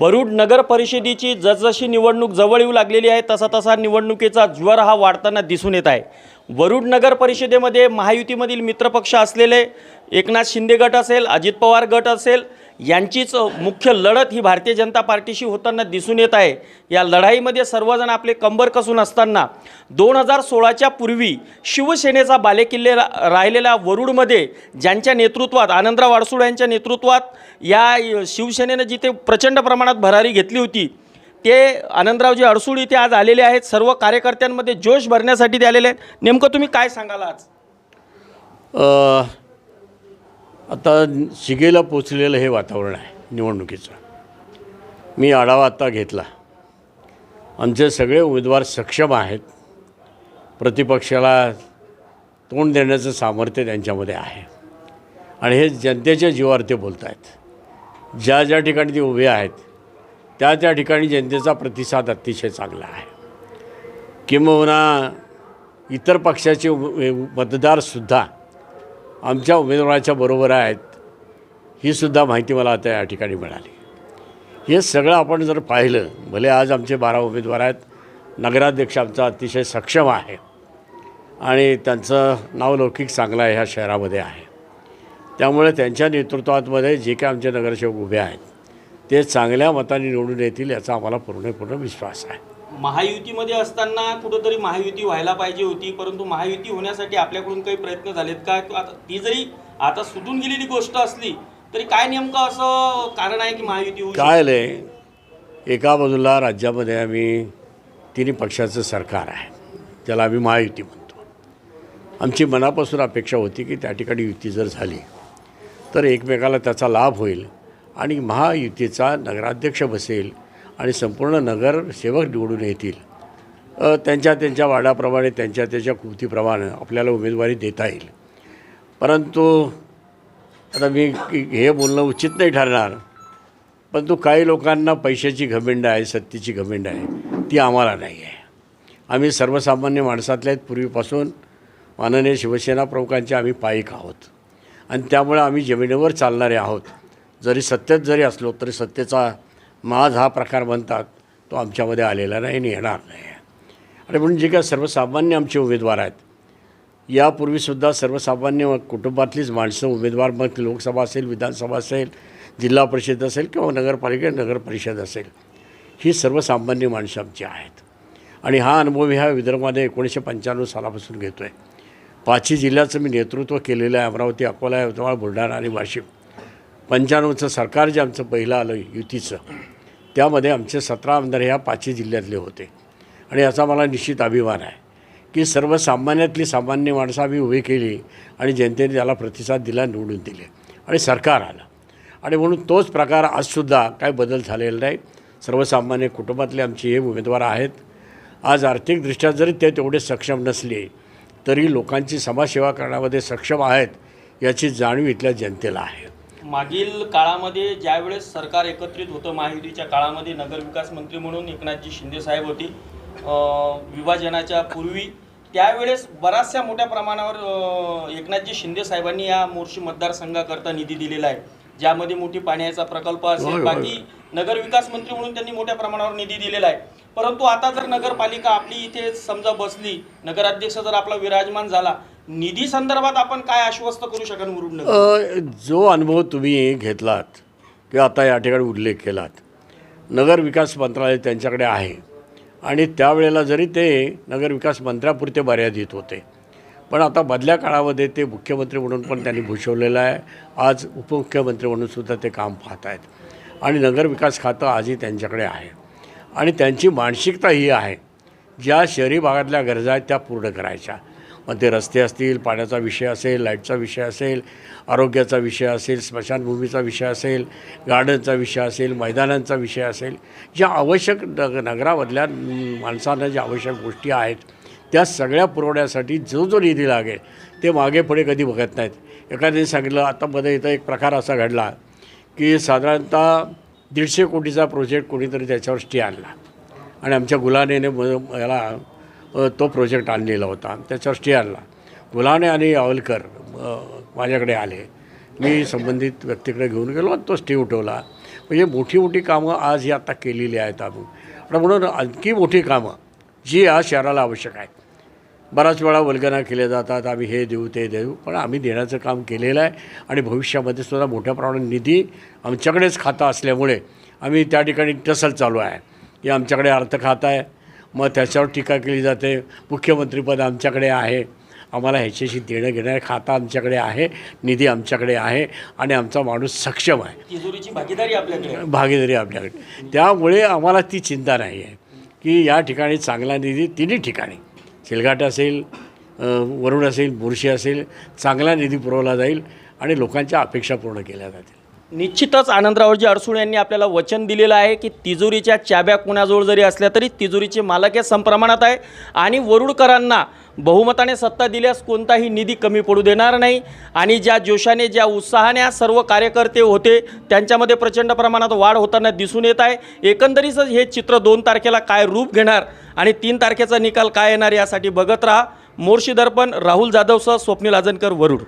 वरुड नगर परिषदेची जसजशी निवडणूक जवळ येऊ लागलेली आहे तसा तसा निवडणुकीचा ज्वर हा वाढताना दिसून येत आहे. वरुड नगर परिषदेमध्ये महायुतीमधील मित्रपक्ष असलेले एकनाथ शिंदे गट असेल अजित पवार गट असेल यांचीच मुख्य लढत ही भारतीय जनता पार्टीशी होताना दिसून येत आहे. या लढाईमध्ये सर्वजण आपले कंबर कसून असताना दोन हजार सोळाच्या पूर्वी शिवसेनेचा बालेकिल्ले रा- राहिलेल्या वरुडमध्ये ज्यांच्या नेतृत्वात आनंदराव अडसूळ यांच्या नेतृत्वात या शिवसेनेनं जिथे प्रचंड प्रमाणात भरारी घेतली होती ते आनंदरावजी अडसूळ इथे आज आलेले आहेत. सर्व कार्यकर्त्यांमध्ये जोश भरण्यासाठी ते आलेले आहेत. नेमकं तुम्ही काय सांगाल आज? आता शिगेला पोचलेलं हे वातावरण आहे निवडणुकीचं. मी आढावा आत्ता घेतला. आमचे सगळे उमेदवार सक्षम आहेत प्रतिपक्षाला तोंड देण्याचं सामर्थ्य त्यांच्यामध्ये आहे. आणि हे जनतेच्या जीवावर ते बोलत आहेत ज्या ज्या ठिकाणी ते उभे आहेत त्या त्या ठिकाणी जनतेचा प्रतिसाद अतिशय चांगला आहे. किंबहुना इतर पक्षाचे मतदारसुद्धा आमच्या उमेदवाराच्या बरोबर आहेत ही सुद्धा माहिती मला आता या ठिकाणी मिळाली. हे सगळं आपण जर पाहिलं भले आज आमचे बारा उमेदवार आहेत नगराध्यक्ष आमचा अतिशय सक्षम आहे आणि त्यांचं नावलौकिक चांगलं आहे ह्या शहरामध्ये आहे. त्यामुळे त्यांच्या नेतृत्वामध्ये जे काही आमचे नगरसेवक उभे आहेत ते चांगल्या मताने निवडून येतील याचा आम्हाला पूर्णपूर्ण विश्वास आहे. महायुतीमध्ये असताना कुठंतरी महायुती व्हायला पाहिजे होती परंतु महायुती होण्यासाठी आपल्याकडून काही प्रयत्न झालेत का? आता ती जरी आता सुटून गेलेली गोष्ट असली तरी काय नेमकं असं कारण आहे की महायुती होऊ काय आलंय एका बाजूला राज्यामध्ये आम्ही तिन्ही पक्षाचं सरकार आहे. त्याला आम्ही महायुती म्हणतो. आमची मनापासून अपेक्षा होती की त्या ठिकाणी युती जर झाली तर एकमेकाला त्याचा लाभ होईल आणि महायुतीचा नगराध्यक्ष बसेल आणि संपूर्ण नगरसेवक निवडून येतील. त्यांच्या त्यांच्या वाडाप्रमाणे त्यांच्या त्यांच्या कृतीप्रमाणे आपल्याला उमेदवारी देता येईल. परंतु आता मी हे बोलणं उचित नाही ठरणार. परंतु काही लोकांना पैशाची घमेंड आहे सत्तेची घमेंड आहे ती आम्हाला नाही आहे. आम्ही सर्वसामान्य माणसातल्या आहेत. पूर्वीपासून माननीय शिवसेना प्रमुखांचे आम्ही पायिक आहोत. आणि त्यामुळे आम्ही जमिनीवर चालणारे आहोत. जरी सत्तेत जरी असलो तरी सत्तेचा माज हा प्रकार म्हणतात तो आमच्यामध्ये आलेला नाही आणि येणार नाही. आणि म्हणून जे काय सर्वसामान्य आमचे उमेदवार आहेत यापूर्वीसुद्धा सर्वसामान्य कुटुंबातलीच माणसं उमेदवार मग लोकसभा असेल विधानसभा असेल जिल्हा परिषद असेल किंवा नगरपालिका नगर परिषद असेल ही सर्वसामान्य माणसं आमची आहेत. आणि हा अनुभव ह्या विदर्भामध्ये एकोणीसशे पंच्याण्णव सालापासून घेतो आहे पाचही जिल्ह्याचं मी नेतृत्व केलेलं आहे अमरावती अकोला यवतमाळ बुलढाणा आणि वाशिम. पंच्याण्णवचं सरकार जे आमचं पहिलं आलं युतीचं त्यामध्ये आमचे सतरा आमदार ह्या पाचही जिल्ह्यातले होते. आणि याचा मला निश्चित अभिमान आहे की सर्वसामान्यातली सामान्य माणसं आम्ही उभी केली आणि जनतेने त्याला प्रतिसाद दिला निवडून दिले. आणि सरकार आलं. आणि म्हणून तोच प्रकार आजसुद्धा काय बदल झालेला नाही. सर्वसामान्य कुटुंबातले आमचे हे उमेदवार आहेत. आज आर्थिकदृष्ट्या जरी ते तेवढे सक्षम नसले तरी लोकांची समाजसेवा करण्यामध्ये सक्षम आहेत याची जाणीव इथल्या जनतेला आहे. मागील काळामध्ये ज्यावेळेस सरकार एकत्रित होतं महायुतीच्या काळामध्ये नगरविकास मंत्री म्हणून एकनाथजी शिंदे साहेब होती विभाजनाच्या पूर्वी त्यावेळेस बराचशा मोठ्या प्रमाणावर एकनाथजी शिंदे साहेबांनी या मोर्शी मतदारसंघाकरता निधी दिलेला आहे ज्यामध्ये मोठी पाण्याचा प्रकल्प असेल. बाकी नगरविकास मंत्री म्हणून त्यांनी मोठ्या प्रमाणावर निधी दिलेला आहे परंतु आता जर नगरपालिका आपली इथे समजा बसली नगराध्यक्ष जर आपला विराजमान झाला निधी संदर्भात आपण काय आश्वस्त करू शकाल मुरुड जो अनुभव तुम्ही घेतलात किंवा आता या ठिकाणी उल्लेख केलात नगर विकास मंत्रालय त्यांच्याकडे आहे. आणि त्यावेळेला जरी ते नगर विकास मंत्र्यापुरते मर्यादित होते पण आता मधल्या काळामध्ये ते मुख्यमंत्री म्हणून पण त्यांनी भूषवलेलं आहे. आज उपमुख्यमंत्री म्हणून सुद्धा ते काम पाहत आहेत. आणि नगर विकास खातं आजही त्यांच्याकडे आहे. आणि त्यांची मानसिकता ही आहे ज्या शहरी भागातल्या गरजा आहेत त्या पूर्ण करायच्या. मग ते रस्ते असतील पाण्याचा विषय असेल लाईटचा विषय असेल आरोग्याचा विषय असेल स्मशानभूमीचा विषय असेल गार्डनचा विषय असेल मैदानांचा विषय असेल ज्या आवश्यक नग नगरामधल्या माणसांना ज्या आवश्यक गोष्टी आहेत त्या सगळ्या पुरवण्यासाठी जो जो निधी लागेल ते मागे पुढे कधी बघत नाहीत. एखाद्याने सांगितलं आता मध्ये इथं एक प्रकार असा घडला की साधारणतः दीडशे कोटीचा प्रोजेक्ट कोणीतरी त्याच्यावर स्टे आणला. आणि आमच्या गुलानेने म- याला तो प्रोजेक्ट आणलेला होता. त्याच्यावर स्टे आणला गुलाने आणि आवलकर माझ्याकडे आले. मी संबंधित व्यक्तीकडे घेऊन गेलो आणि तो स्टे उठवला. म्हणजे मोठी मोठी कामं आज ही आता केलेली आहेत आम्ही. आणि म्हणून आणखी मोठी कामं जी या शहराला आवश्यक आहे बराच वेळा वल्गना केल्या जातात आम्ही हे देऊ ते देऊ पण आम्ही देण्याचं काम केलेलं आहे. आणि भविष्यामध्ये सुद्धा मोठ्या प्रमाणात निधी आमच्याकडेच खाता असल्यामुळे आम्ही त्या ठिकाणी टसल चालू आहे. हे आमच्याकडे अर्थ खातं आहे. मग त्याच्यावर टीका केली जाते. मुख्यमंत्रीपद आमच्याकडे आहे. आम्हाला ह्याच्याशी देणं घेणं खाता आमच्याकडे आहे निधी आमच्याकडे आहे आणि आमचा माणूस सक्षम आहे. तिजोरीची भागीदारी आपल्याकडे. भागीदारी आपल्याकडे. त्यामुळे आम्हाला ती चिंता नाही आहे की या ठिकाणी चांगला निधी तिन्ही ठिकाणी. शिलघाट असेल अ, वरुड असेल बुरशी असेल चांगला निधी पुरवला जाईल आणि लोकांच्या अपेक्षा पूर्ण केल्या जातील. निश्चितच आनंदरावजी अडसूळ यांनी आपल्याला वचन दिलेलं आहे की तिजोरीच्या चाब्या कुणाजवळ जरी असल्या तरी तिजोरीचे मालक हे संप्रमाणात आहे आणि वरुडकरांना बहुमताने सत्ता दिल्यास कोणताही निधी कमी पडू देणार नाही. आणि ज्या जोशाने ज्या उत्साहाने आज सर्व कार्यकर्ते होते त्यांच्यामध्ये प्रचंड प्रमाणात वाढ होताना दिसून येत आहे. एकंदरीतच हे चित्र दोन तारखेला काय रूप घेणार आणि तीन तारखेचा निकाल काय येणार यासाठी बघत राहा. मोर्शी दर्पण राहुल जाधवसह स्वप्नील आजनकर वरुड.